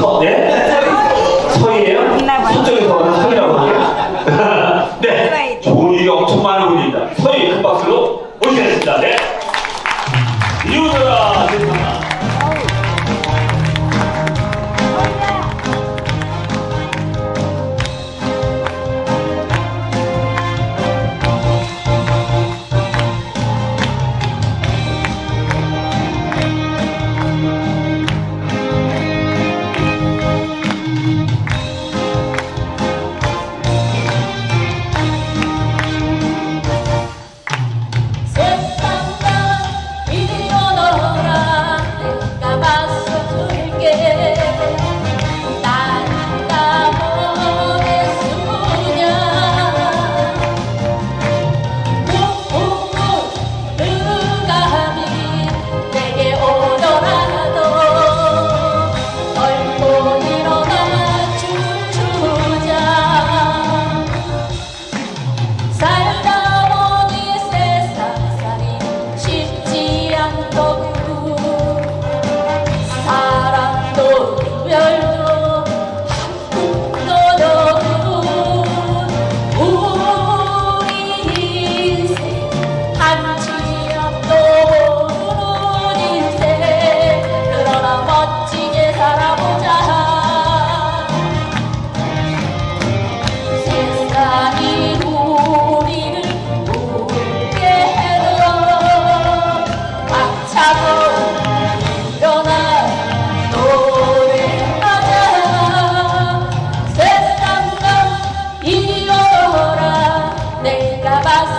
서, 네? 서예요? 서쪽에 서 서이라고 하네요. 네. 좋은 일이 엄청 많이 울린다. 서예 큰 박수로 모시겠습니다. 네. 음. 이웃들아.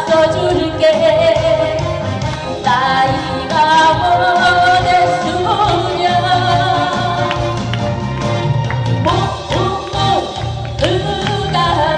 맞춰줄게. 나이가 뭐됐으면 뭐, 뭐, 뭐, 누가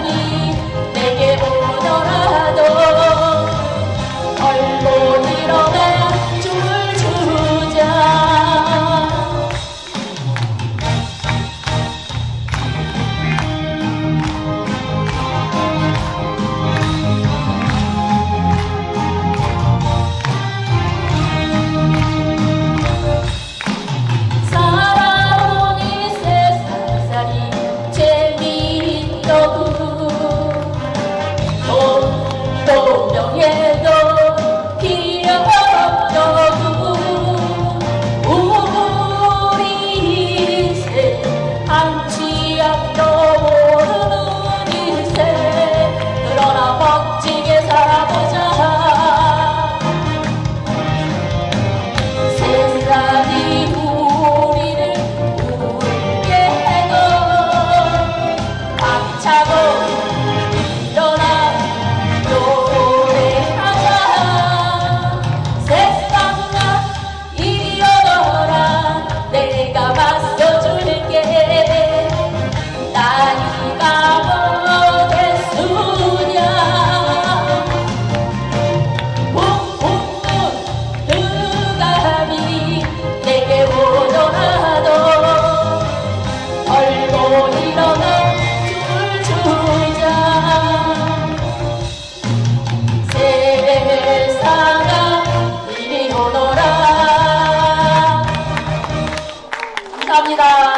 Lord.